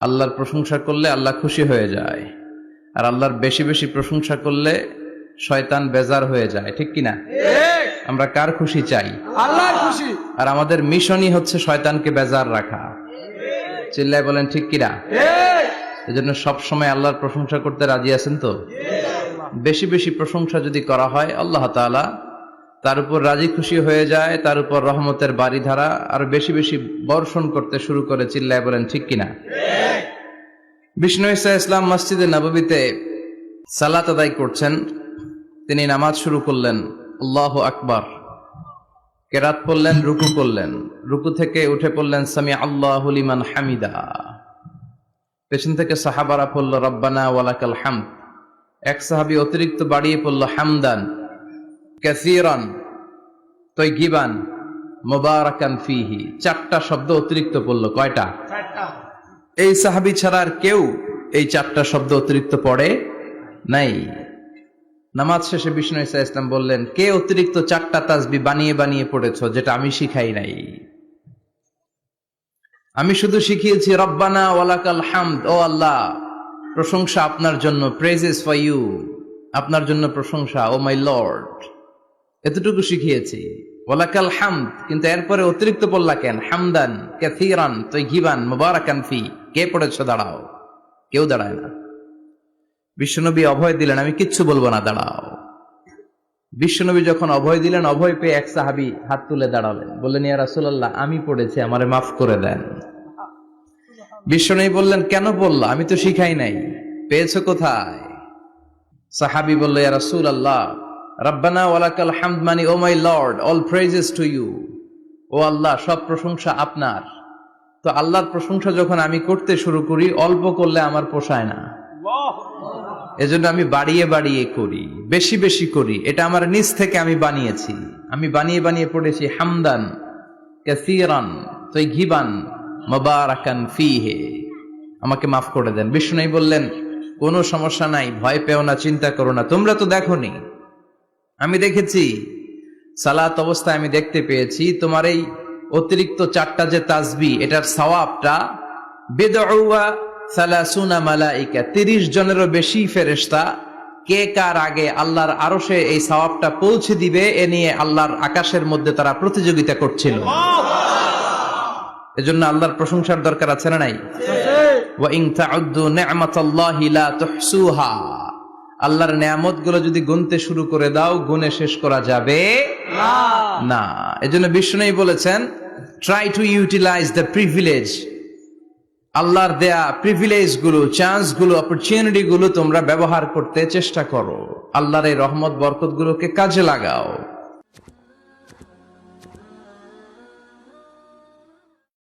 আল্লাহর প্রশংসা করলে আল্লাহ খুশি হয়ে যায়। আর আল্লাহর বেশি বেশি প্রশংসা করলে শয়তান বেজার হয়ে যায়। ঠিক কিনা? আমরা কার খুশি চাই? আল্লাহর খুশি। আর আমাদের মিশনই হচ্ছে শয়তানকে বেজার রাখা। চিল্লায় বলেন ঠিক কিনা? এজন্য সব সময় আল্লাহর প্রশংসা করতে রাজি আছেন তো? বেশি বেশি প্রশংসা যদি করা হয় আল্লাহ তাআলা তার উপর রাজি খুশি হয়ে যায়, তার উপর রহমতের বাড়িধারা আর বেশি বেশি বর্ষণ করতে শুরু করে চিল্লায় বলেন, ঠিক কিনা? বিষ্ণু ইসা ইসলাম মসজিদে নববীতে সালাত আদায় করছেন। তিনি নামাজ শুরু করলেন, আল্লাহ আকবার। কেরাত পড়লেন, রুকু করলেন। রুকু থেকে উঠে পড়লেন, সামি আল্লাহ লিমান হামিদা। পেছন থেকে সাহাবারা পড়ল, রব্বানা ওয়ালাকাল হাম এক সাহাবি অতিরিক্ত বাড়িয়ে পড়ল, হামদান। ক্যাসিরান তৈগিবান মোবারকান ফিহি। চারটা শব্দ অতিরিক্ত পড়ল কয়টা? এই সাহাবি ছাড়া আর কেউ এই চারটা শব্দ অতিরিক্ত পড়ে নাই। নামাজ শেষে বিষ্ণু ইসা ইসলাম বললেন কে অতিরিক্ত চারটা তাসবি বানিয়ে বানিয়ে পড়েছ যেটা আমি শিখাই নাই? আমি শুধু শিখিয়েছি রব্বানা ওয়ালাকাল হামদ ও আল্লাহ প্রশংসা আপনার জন্য প্রেজেস ফর ইউ আপনার জন্য প্রশংসা ও মাই লর্ড। এতটুকু শিখিয়েছি। ওয়ালাকাল হামদ, কিন্তু এরপরে অতিরিক্ত বললা কেন? হামদান ক্যাথিরান তৈগিবান মুবারাকান ফি। কে পড়েছ? দাঁড়াও। কেউ দাঁড়ায় না। বিশ্বনবী অভয় দিলেন, আমি কিচ্ছু বলব না, দাঁড়াও। বিশ্বনবী যখন অভয় দিলেন, অভয় পেয়ে এক সাহাবি হাত তুলে দাঁড়ালেন। বললেন, ইয়া রাসূলুল্লাহ, আমি পড়েছি, আমারে মাফ করে দেন। বিশ্বনবী বললেন, কেন বললা আমি তো শিখাই নাই। পেয়েছ কোথায়? সাহাবি বলল, ইয়া রাসূলুল্লাহ রাব্বানা ওয়ালাকাল হামদ মানি, O my lord, all praises to you. ও আল্লাহ, সব প্রশংসা আপনার। তো আল্লাহর প্রশংসা যখন আমি করতে শুরু করি, অল্প করলে আমার পোষায় না। এজন্য আমি বাড়িয়ে বাড়িয়ে করি, বেশি বেশি করি। এটা আমার নিজ থেকে আমি বানিয়েছি। আমি বানিয়ে বানিয়ে পড়েছি হামদান, কাসিরান তৈগিবান মোবারাকান ফিহে। আমাকে মাফ করে দেন। বিষ্ণু বললেন, কোনো সমস্যা নাই, ভয় পেও না, চিন্তা করো না। তোমরা তো দেখোনি। আমি দেখেছি সালাত অবস্থায় আমি দেখতে পেয়েছি তোমার এই অতিরিক্ত চারটা যে তাজবি এটার সওয়াবটা বেদউয়া সালাসুনা মালাইকা তিরিশ জনেরও বেশি ফেরেশতা কে কার আগে আল্লাহর আরশে এই সওয়াবটা পৌঁছে দিবে এ নিয়ে আল্লাহর আকাশের মধ্যে তারা প্রতিযোগিতা করছিল। এজন্য আল্লাহর প্রশংসার দরকার আছে না নাই? ওয়া ইন তাউদ্দু নি'মাতাল্লাহি লা তুহসুহা। আল্লাহর নিয়ামতগুলো যদি গুনতে শুরু করে দাও গুনে শেষ করা যাবে না। এজন্য বিষ্ণুই বলেছেন try to utilise the privilege আল্লাহর দেয়া প্রিভিলেজগুলো চান্সগুলো অপরচুনিটি গুলো তোমরা ব্যবহার করতে চেষ্টা করো। আল্লাহর এই রহমত বরকত গুলোকে কাজে লাগাও।